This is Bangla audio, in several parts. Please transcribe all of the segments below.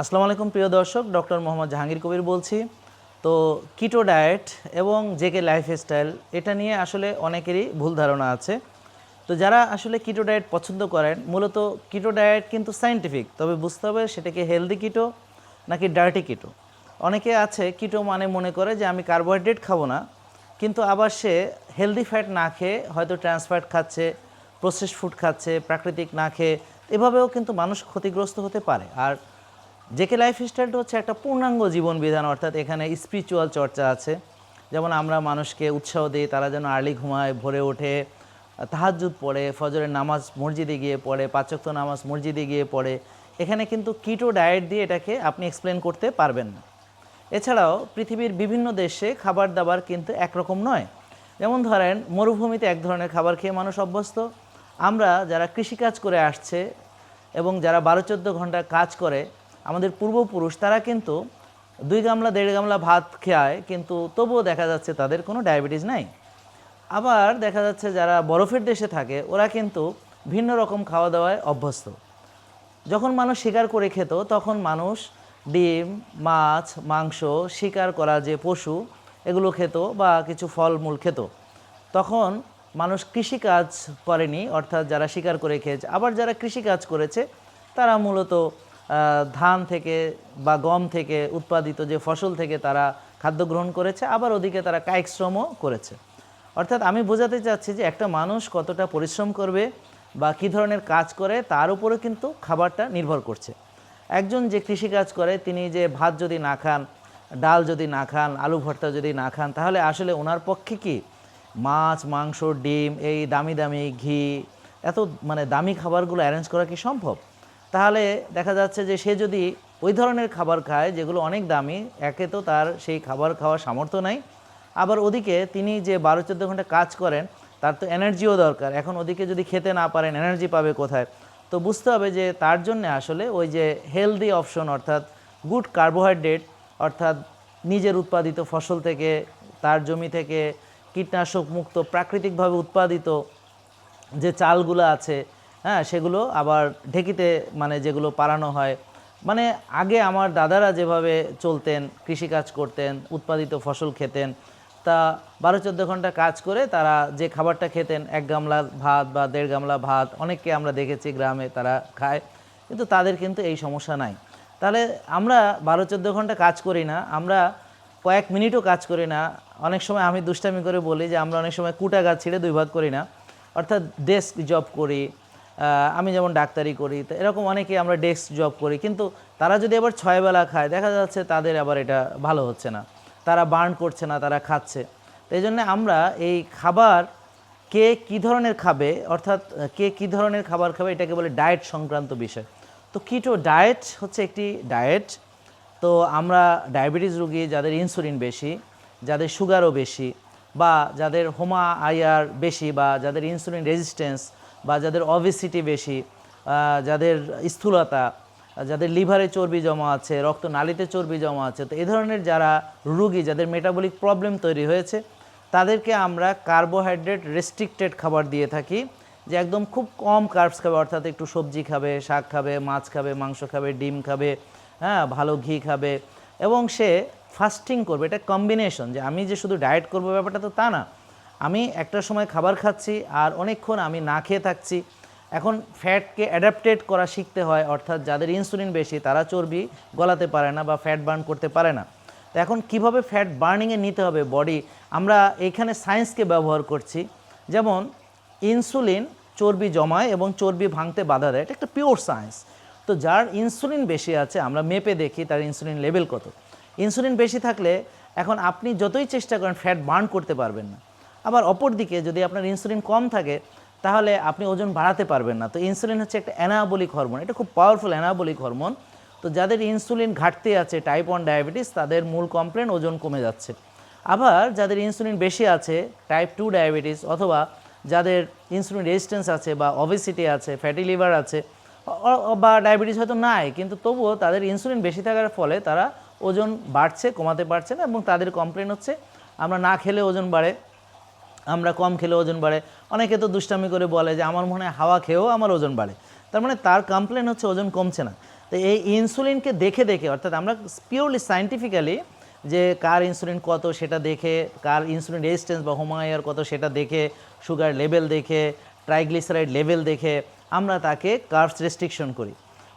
আসসালামু আলাইকুম প্রিয় দর্শক, ডক্টর মোহাম্মদ জাহাঙ্গীর কবির বলছি। তো কিটো ডায়েট এবং জেকে লাইফস্টাইল এটা নিয়ে আসলে অনেকেরই ভুল ধারণা আছে। তো যারা আসলে কিটো ডায়েট পছন্দ করেন, মূলত কিটো ডায়েট কিন্তু সাইন্টিফিক তবে বুঝতে হবে সেটাকে হেলদি কিটো নাকি ডার্টি কিটো অনেকে আছে কিটো মানে মনে করে যে আমি কার্বোহাইড্রেট খাব না, কিন্তু আবার সে হেলদি ফ্যাট না খেয়ে হয়তো ট্রান্স ফ্যাট খাচ্ছে প্রসেসড ফুড খাচ্ছে, প্রাকৃতিক না খেয়ে, এভাবেও কিন্তু মানুষ ক্ষতিগ্রস্ত হতে পারে। আর জেকে লাইফ স্টাইলটা হচ্ছে একটা পূর্ণাঙ্গ জীবন বিধান, অর্থাৎ এখানে স্পিরিচুয়াল চর্চা আছে। যেমন আমরা মানুষকে উৎসাহ দিই, তারা যেন আর্লি ঘুমায়, ভোরে ওঠে, তাহাজ্জুদ পড়ে, ফজরের নামাজ মসজিদে গিয়ে পড়ে পাঁচক্ত নামাজ মসজিদে গিয়ে পড়ে। এখানে কিন্তু কিটো ডায়েট দিয়ে এটাকে আপনি এক্সপ্লেন করতে পারবেন না। এছাড়াও পৃথিবীর বিভিন্ন দেশে খাবার দাবার কিন্তু একরকম নয়। যেমন ধরেন, মরুভূমিতে এক ধরনের খাবার খেয়ে মানুষ অভ্যস্ত। আমরা যারা কৃষিকাজ করে আসছে এবং যারা বারো চোদ্দ ঘণ্টা কাজ করে আমাদের পূর্বপুরুষ, তারা কিন্তু দুই গামলা, দেড় গামলা ভাত খায় কিন্তু তবুও দেখা যাচ্ছে তাদের কোনো ডায়াবেটিস নাই। আবার দেখা যাচ্ছে যারা বরফের দেশে থাকে, ওরা কিন্তু ভিন্ন রকম খাওয়া দাওয়ায় অভ্যস্ত। যখন মানুষ শিকার করে খেত, তখন মানুষ ডিম, মাছ, মাংস শিকার করা যে পশু, এগুলো খেত বা কিছু ফলমূল খেত। তখন মানুষ কৃষিকাজ করেনি, অর্থাৎ যারা শিকার করে খেয়েছে, আবার যারা কৃষিকাজ করেছে, তারা মূলত ধান থেকে বা গম থেকে উৎপাদিত যে ফসল থেকে তারা খাদ্য গ্রহণ করেছে, আবার ওদিকে তারা কায়িক শ্রমও করেছে। অর্থাৎ আমি বোঝাতে চাচ্ছি যে একটা মানুষ কতটা পরিশ্রম করবে বা কী ধরনের কাজ করে, তার উপরে কিন্তু খাবারটা নির্ভর করছে। একজন যে কৃষিকাজ করে, তিনি যে ভাত যদি না খান, ডাল যদি না খান, আলু ভর্তা যদি না খান, তাহলে আসলে ওনার পক্ষে কি? মাছ, মাংস, ডিম, এই দামি দামি ঘি, এত মানে দামি খাবারগুলো অ্যারেঞ্জ করা কি সম্ভব? তাহলে দেখা যাচ্ছে যে সে যদি ওই ধরনের খাবার খায়, যেগুলো অনেক দামি, একে তো তার সেই খাবার খাওয়ার সামর্থ্য নাই। আবার ওদিকে তিনি যে বারো চোদ্দ ঘণ্টা কাজ করেন, তার তো এনার্জিও দরকার। এখন ওদিকে যদি খেতে না পারেন, এনার্জি পাবে কোথায়? তো বুঝতে হবে যে তার জন্য আসলে ওই যে হেলদি অপশন, অর্থাৎ গুড কার্বোহাইড্রেট, অর্থাৎ নিজের উৎপাদিত ফসল থেকে, তার জমি থেকে, কীটনাশক মুক্ত, প্রাকৃতিকভাবে উৎপাদিত যে চালগুলো আছে হ্যাঁ সেগুলো আবার ঢেকিতে মানে যেগুলো পারানো হয়। মানে আগে আমার দাদারা যেভাবে চলতেন, কৃষিকাজ করতেন, উৎপাদিত ফসল খেতেন, তা বারো চোদ্দ ঘণ্টা কাজ করে তারা যে খাবারটা খেতেন, এক গামলা ভাত বা দেড় গামলা ভাত, অনেককে আমরা দেখেছি গ্রামে তারা খায়, কিন্তু তাদের কিন্তু এই সমস্যা নাই। তাহলে আমরা বারো চোদ্দ ঘণ্টা কাজ করি না, আমরা কয়েক মিনিটও কাজ করি না। অনেক সময় আমি দুষ্টামি করে বলি যে আমরা অনেক সময় কুটা গাছ ছিঁড়ে দুই ভাগ করি না। অর্থাৎ ডেস্ক জব করি আমি যেমন ডাক্তারি করি, তো এরকম অনেকে আমরা ডেস্ক জব করি, কিন্তু তারা যদি আবার ছয় বেলা খায়, দেখা যাচ্ছে তাদের আবার এটা ভালো হচ্ছে না। তারা বার্ন করছে না, তারা খাচ্ছে। তো এই জন্য আমরা এই খাবার কে কি ধরনের খাবে, অর্থাৎ কে কি ধরনের খাবার খাবে, এটাকে বলে ডায়েট সংক্রান্ত বিষয়। তো কিটো ডায়েট হচ্ছে একটি ডায়েট। তো আমরা ডায়াবেটিস রুগী, যাদের ইনসুলিন বেশি, যাদের সুগারও বেশি, বা যাদের হোমা আইআর বেশি, বা যাদের ইনসুলিন রেজিস্ট্যান্স বা যাদের অবেসিটি বেশি যাদের স্থূলতা, যাদের লিভারে চর্বি জমা আছে, রক্তনালীতে চর্বি জমা আছে, তো এ ধরনের যারা রুগী, যাদের মেটাবলিক প্রবলেম তৈরি হয়েছে, তাদেরকে আমরা কার্বোহাইড্রেট রেস্ট্রিক্টেড খাবার দিয়ে থাকি, যে একদম খুব কম কার্বস খাবে, অর্থাৎ একটু সবজি খাবে, শাক খাবে, মাছ খাবে, মাংস খাবে, ডিম খাবে হ্যাঁ ভালো ঘি খাবে, এবং সে ফাস্টিং করবে। এটা কম্বিনেশন যে আমি যে শুধু ডায়েট করব ব্যাপারটা তো তা না আমি একটা সময় খাবার খাচ্ছি আর অনেকক্ষণ আমি না খেয়ে থাকছি। এখন ফ্যাটকে অ্যাডাপ্টেড করা শিখতে হয়, অর্থাৎ যাদের ইনসুলিন বেশি তারা চর্বি গলাতে পারে না বা ফ্যাট বার্ন করতে পারে না। তো এখন কীভাবে ফ্যাট বার্নিংয়ে নিতে হবে বডি আমরা এখানে সায়েন্সকে ব্যবহার করছি। যেমন ইনসুলিন চর্বি জমায় এবং চর্বি ভাঙতে বাধা দেয়, এটা একটা পিওর সায়েন্স তো যার ইনসুলিন বেশি আছে, আমরা মেপে দেখি তার ইনসুলিন লেভেল কত। ইনসুলিন বেশি থাকলে এখন আপনি যতই চেষ্টা করেন ফ্যাট বার্ন করতে পারবেন না। আবার অপর দিকে যদি আপনার ইনসুলিন কম থাকে, তাহলে আপনি ওজন বাড়াতে পারবেন না। তো ইনসুলিন হচ্ছে একটা অ্যানাবলিক হরমোন এটা খুব পাওয়ারফুল অ্যানাবলিক হরমোন তো যাদের ইনসুলিন ঘাটতি আছে টাইপ ওয়ান ডায়াবেটিস তাদের মূল কমপ্লেন ওজন কমে যাচ্ছে। আবার যাদের ইনসুলিন বেশি আছে টাইপ টু ডায়াবেটিস অথবা যাদের ইনসুলিন রেজিস্ট্যান্স আছে বা অবেসিটি আছে ফ্যাটি লিভার আছে বা ডায়াবেটিস হয়তো নাই, কিন্তু তবুও তাদের ইনসুলিন বেশি থাকার ফলে তারা ওজন বাড়ছে, কমাতে পারছে না, এবং তাদের কমপ্লেন হচ্ছে, আমরা না খেলে ওজন বাড়ে। আমরা কম খেলে ওজন বাড়ে। অনেকে তো দুষ্টামি করে বলে যে, আমার মনে হয় হাওয়া খেয়েও আমার ওজন বাড়ে। তার মানে তার কমপ্লেন হচ্ছে ওজন কমছে না। তো এই ইনসুলিনকে দেখে দেখে, অর্থাৎ আমরা পিওরলি সায়েন্টিফিক্যালি যে কার ইনসুলিন কত সেটা দেখে, কার ইনসুলিন রেজিস্ট্যান্স বা হোমায়ার কত সেটা দেখে সুগার লেভেল দেখে ট্রাইগ্লিসারাইড লেভেল দেখে আমরা তাকে কার্বস রেস্ট্রিকশন করি।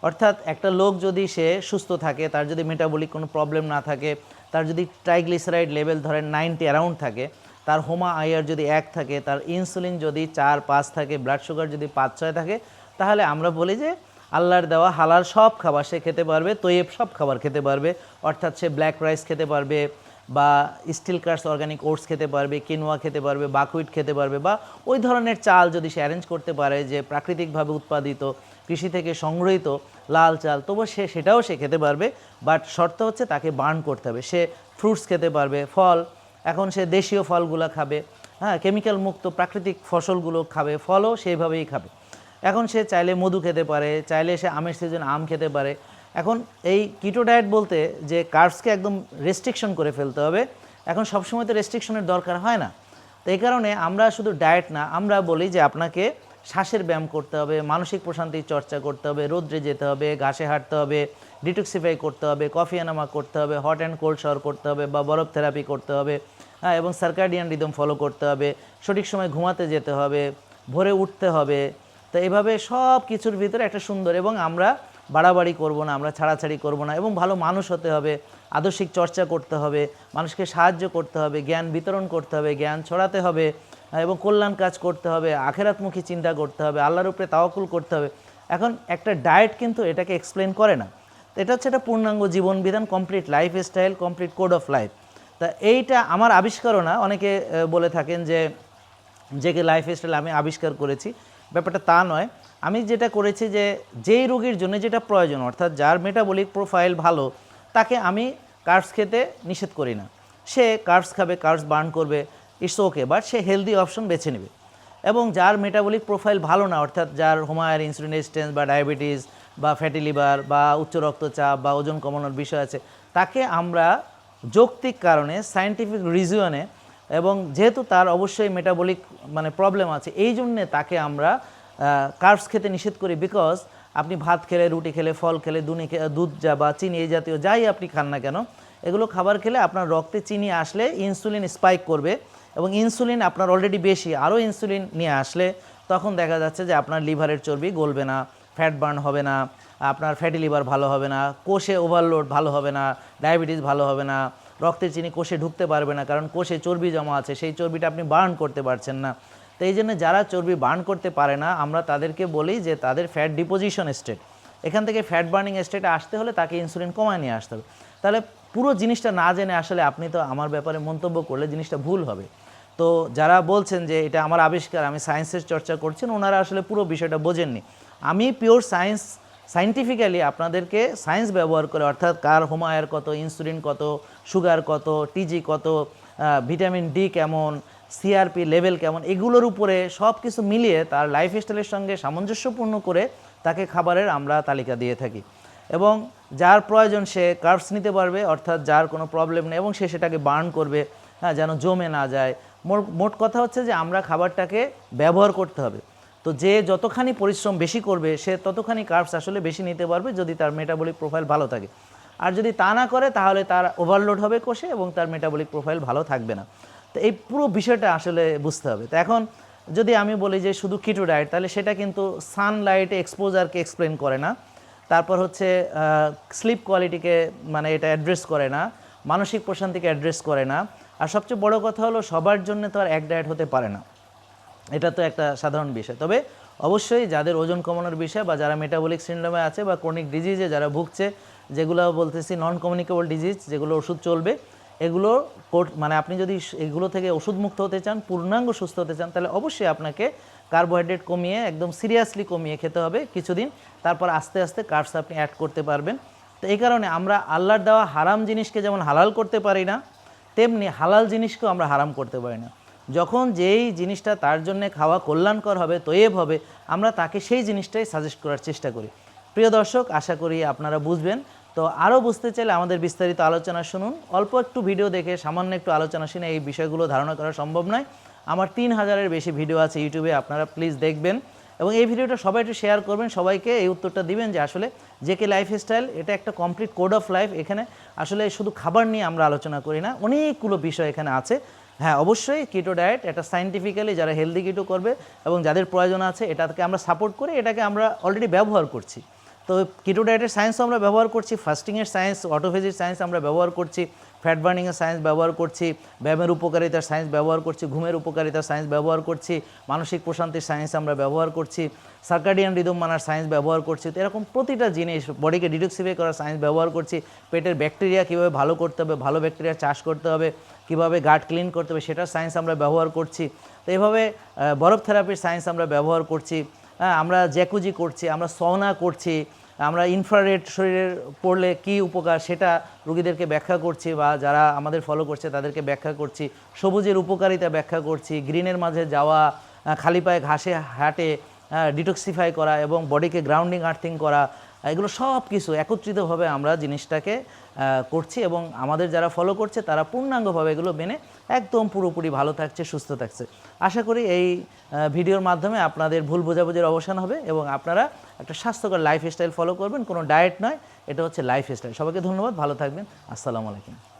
অর্থাৎ একটা লোক যদি সে সুস্থ থাকে, তার যদি মেটাবলিক কোনো প্রবলেম না থাকে, তার যদি ট্রাইগ্লিসারাইড লেভেল ধরেন নাইনটি অ্যারাউন্ড থাকে তার হোমা আইয়ার যদি এক থাকে, তার ইনসুলিন যদি চার, পাঁচ থাকে ব্লাড সুগার যদি পাঁচ, ছয় থাকে, তাহলে আমরা বলি যে আল্লাহর দেওয়া হালাল সব খাবার সে খেতে পারবে তৈব সব খাবার খেতে পারবে। অর্থাৎ সে ব্ল্যাক রাইস খেতে পারবে বা স্টিল কার্স অর্গানিক ওটস খেতে পারবে কিনোয়া খেতে পারবে বাকুইট খেতে পারবে বা ওই ধরনের চাল যদি সে অ্যারেঞ্জ করতে পারে যে প্রাকৃতিকভাবে উৎপাদিত, কৃষি থেকে সংগৃহীত লাল চাল তবু সে সেটাও সে খেতে পারবে। বাট শর্ত হচ্ছে তাকে বার্ন করতে হবে। সে ফ্রুটস খেতে পারবে, ফল এখন সে দেশীয় ফলগুলো খাবে হ্যাঁ কেমিক্যাল মুক্ত প্রাকৃতিক ফসলগুলো খাবে, ফলও সেইভাবেই খাবে। এখন সে চাইলে মধু খেতে পারে, চাইলে সে আমের সিজন আম খেতে পারে। এখন এই কিটো ডায়েট বলতে যে কার্বসকে একদম রেস্ট্রিকশন করে ফেলতে হবে, এখন সবসময় তো রেস্ট্রিকশনের দরকার হয় না। তো এই কারণে আমরা শুধু ডায়েট না, আমরা বলি যে আপনাকে শ্বাসের ব্যায়াম করতে হবে, মানসিক প্রশান্তির চর্চা করতে হবে, রোদ্রে যেতে হবে, ঘাসে হাঁটতে হবে ডিটক্সিফাই করতে হবে কফি এনামা করতে হবে হট অ্যান্ড কোল্ড শাওয়ার করতে হবে বা বরফ থেরাপি করতে হবে হ্যাঁ এবং সার্কাডিয়ান রিদম ফলো করতে হবে, সঠিক সময় ঘুমাতে যেতে হবে, ভোরে উঠতে হবে, তো এভাবে সব কিছুর ভিতরে একটা সুন্দর এবং আমরা বাড়াবাড়ি করব না, আমরা ছাড়াছাড়ি করব না এবং ভালো মানুষ হতে হবে, আদর্শিক চর্চা করতে হবে, মানুষকে সাহায্য করতে হবে, জ্ঞান বিতরণ করতে হবে, জ্ঞান ছড়াতে হবে এবং কল্যাণ কাজ করতে হবে, আখেরাতমুখী চিন্তা করতে হবে, আল্লাহর উপরে তাওয়াকুল করতে হবে। এখন একটা ডায়েট কিন্তু এটাকে এক্সপ্লেন করে না। এটা হচ্ছে একটা পূর্ণাঙ্গ জীবন বিধান complete life style complete code of life তা এইটা আমার আবিষ্কারও না। অনেকে বলে থাকেন যে জেকে লাইফ স্টাইল আমি আবিষ্কার করেছি। ব্যাপারটা তা নয়। আমি যেটা করেছি যে, যেই রোগীর জন্য যেটা প্রয়োজন, অর্থাৎ যার মেটাবলিক প্রোফাইল ভালো, তাকে আমি কার্বস খেতে নিষেধ করি না। সে কার্বস খাবে কার্বস বার্ন করবে। ইটস ওকে, বাট সে হেলদি অপশন বেছে নেবে। এবং যার মেটাবলিক প্রোফাইল ভালো না, অর্থাৎ যার হোমায়ার ইনসুলিন রেজিস্ট্যান্স বা ডায়াবেটিস বা ফ্যাটি লিভার বা উচ্চ রক্তচাপ বা ওজন কমানোর বিষয় আছে, তাকে আমরা যৌক্তিক কারণে সায়েন্টিফিক রিজনে এবং যেহেতু তার অবশ্যই মেটাবলিক মানে প্রবলেম আছে, এই জন্যে তাকে আমরা কার্বস খেতে নিষেধ করি বিকজ আপনি ভাত খেলে, রুটি খেলে, ফল খেলে, দুনি দুধ যা বা চিনি এই জাতীয় যাই আপনি খান না কেন, এগুলো খাবার খেলে আপনার রক্তে চিনি আসলে ইনসুলিন স্পাইক করবে এবং ইনসুলিন আপনার অলরেডি বেশি, আরও ইনসুলিন নিয়ে আসলে তখন দেখা যাচ্ছে যে আপনার লিভারের চর্বি গলবে না ফ্যাট বার্ন হবে না, আপনার ফ্যাটি লিভার ভালো হবে না, কোষে ওভারলোড ভালো হবে না ডায়াবেটিস ভালো হবে না রক্তের চিনি কোষে ঢুকতে পারবে না, কারণ কোষে চর্বি জমা আছে, সেই চর্বিটা আপনি বার্ন করতে পারছেন না। তো এই জন্য যারা চর্বি বার্ন করতে পারে না, আমরা তাদেরকে বলি যে তাদের ফ্যাট ডিপোজিশন স্টেট এখান থেকে ফ্যাট বার্নিং স্টেটে আসতে হলে তাকে ইনসুলিন কমায় নিয়ে আসতে হবে। তাহলে পুরো জিনিসটা না জেনে আসলে আপনি তো আমার ব্যাপারে মন্তব্য করলে জিনিসটা ভুল হবে। তো যারা বলছেন যে এটা আমার আবিষ্কার, আমি সায়েন্সের চর্চা করছেন ওনারা আসলে পুরো বিষয়টা বোঝেননি। আমি পিওর সায়েন্স সাইন্টিফিক্যালি আপনাদেরকে সায়েন্স ব্যবহার করে, অর্থাৎ কার হোমায়ার কত ইনসুলিন কত সুগার কত টিজি কত ভিটামিন ডি কেমন সিআরপি লেভেল কেমন, এগুলোর উপরে সব কিছু মিলিয়ে তার লাইফ স্টাইলের সঙ্গে সামঞ্জস্যপূর্ণ করে তাকে খাবারের আমরা তালিকা দিয়ে থাকি। এবং যার প্রয়োজন সে কার্বস নিতে পারবে, অর্থাৎ যার কোনো প্রবলেম নেই, এবং সে সেটাকে বার্ন করবে হ্যাঁ যেন জমে না যায় মোট কথা হচ্ছে যে আমরা খাবারটাকে ব্যবহার করতে হবে। তো যে যতখানি পরিশ্রম বেশি করবে, সে ততখানি কার্বস আসলে বেশি নিতে পারবে যদি তার মেটাবলিক প্রোফাইল ভালো থাকে। আর যদি তা না করে, তাহলে তার ওভারলোড হবে কোষে এবং তার মেটাবলিক প্রোফাইল ভালো থাকবে না। তো এই পুরো বিষয়টা আসলে বুঝতে হবে। তো এখন যদি আমি বলি যে শুধু কিটো ডায়েট তাহলে সেটা কিন্তু সানলাইটে এক্সপোজারকে এক্সপ্লেন করে না। তারপর হচ্ছে স্লিপ কোয়ালিটিকে মানে এটা অ্যাড্রেস করে না, মানসিক প্রশান্তিকে অ্যাড্রেস করে না। আর সবচেয়ে বড় কথা হলো, সবার জন্য তো আর এক ডায়েট হতে পারে না। এটা তো একটা সাধারণ বিষয়। তবে অবশ্যই যাদের ওজন কমানোর বিষয় বা যারা মেটাবলিক সিন্ড্রোমে আছে বা ক্রনিক ডিজিজে যারা ভুগছে, যেগুলো বলতেছি নন কমিউনিকেবল ডিজিজ যেগুলো ওষুধ চলবে, এগুলো মানে আপনি যদি এগুলো থেকে ওষুধ মুক্ত হতে চান, পূর্ণাঙ্গ সুস্থ হতে চান, তাহলে অবশ্যই আপনাকে কার্বোহাইড্রেট কমিয়ে, একদম সিরিয়াসলি কমিয়ে খেতে হবে কিছুদিন। তারপর আস্তে আস্তে কার্বস আপনি অ্যাড করতে পারবেন। তো এই কারণে আমরা আল্লাহর দেওয়া হারাম জিনিসকে যেমন হালাল করতে পারি না তেমনি হালাল জিনিসকেও আমরা হারাম করতে পারি না। যখন যেই জিনিসটা তার জন্য খাওয়া কল্যাণকর হবে তৈব হবে, আমরা তাকে সেই জিনিসটাই সাজেস্ট করার চেষ্টা করি। প্রিয় দর্শক, আশা করি আপনারা বুঝবেন। তো আরও বুঝতে চাইলে আমাদের বিস্তারিত আলোচনা শুনুন। অল্প একটু ভিডিও দেখে সামান্য একটু আলোচনা শুনে এই বিষয়গুলো ধারণা করা সম্ভব নয়। আমার তিন হাজারের বেশি ভিডিও আছে ইউটিউবে আপনারা প্লিজ দেখবেন। এবং এই ভিডিওটা সবাই একটু শেয়ার করবেন, সবাইকে এই উত্তরটা দিবেন যে আসলে যে কে লাইফস্টাইল এটা একটা কমপ্লিট কোড অফ লাইফ এখানে। আসলে শুধু খাবার নিয়ে আমরা আলোচনা করি না, অনেকগুলো বিষয় এখানে আছে। হ্যাঁ অবশ্যই কিটো ডায়েট এটা সাইন্টিফিক্যালি যারা হেলদি কিটো করবে এবং যাদের প্রয়োজন আছে, এটাকে আমরা সাপোর্ট করে এটাকে আমরা অলরেডি ব্যবহার করছি। তো কিটো ডায়েটের সায়েন্স আমরা ব্যবহার করছি ফাস্টিংয়ের সায়েন্স অটোফেজির সায়েন্স আমরা ব্যবহার করছি ফ্যাট বার্নিংয়ের সায়েন্স ব্যবহার করছি ব্যায়ামের উপকারিতার সায়েন্স ব্যবহার করছি ঘুমের উপকারিতার সায়েন্স ব্যবহার করছি মানসিক প্রশান্তির সায়েন্স আমরা ব্যবহার করছি সার্কাডিয়ান রিদম মানার সায়েন্স ব্যবহার করছি তো এরকম প্রতিটা জিনিস বডিকে ডিটক্সিফাই করার সায়েন্স ব্যবহার করছি পেটের ব্যাকটেরিয়া কীভাবে ভালো করতে হবে ভালো ব্যাকটেরিয়া চাষ করতে হবে কীভাবে গাট ক্লিন করতে হবে সেটার সায়েন্স আমরা ব্যবহার করছি তো এইভাবে বরফ থেরাপির সায়েন্স আমরা ব্যবহার করছি হ্যাঁ আমরা জ্যাকুজি করছি, আমরা সওনা করছি, আমরা ইনফ্রারেড শরীরের পড়লে কি উপকার সেটা রুগীদেরকে ব্যাখ্যা করছি বা যারা আমাদের ফলো করছে তাদেরকে ব্যাখ্যা করছি। সবুজের উপকারিতা ব্যাখ্যা করছি, গ্রিনের মাঝে যাওয়া খালি পায়ে ঘাসে হাঁটে ডিটক্সিফাই করা এবং বডিকে গ্রাউন্ডিং আর্থিং করা এগুলো সব কিছু একত্রিতভাবে আমরা জিনিসটাকে করছি এবং আমাদের যারা ফলো করছে তারা পূর্ণাঙ্গভাবে এগুলো মেনে একদম পুরোপুরি ভালো থাকছে, সুস্থ থাকছে। আশা করি এই ভিডিওর মাধ্যমে আপনাদের ভুল বোঝাবুঝির অবসান হবে এবং আপনারা একটা স্বাস্থ্যকর লাইফস্টাইল ফলো করবেন, কোনো ডায়েট নয়, এটা হচ্ছে লাইফস্টাইল সবাইকে ধন্যবাদ, ভালো থাকবেন, আসসালামু আলাইকুম।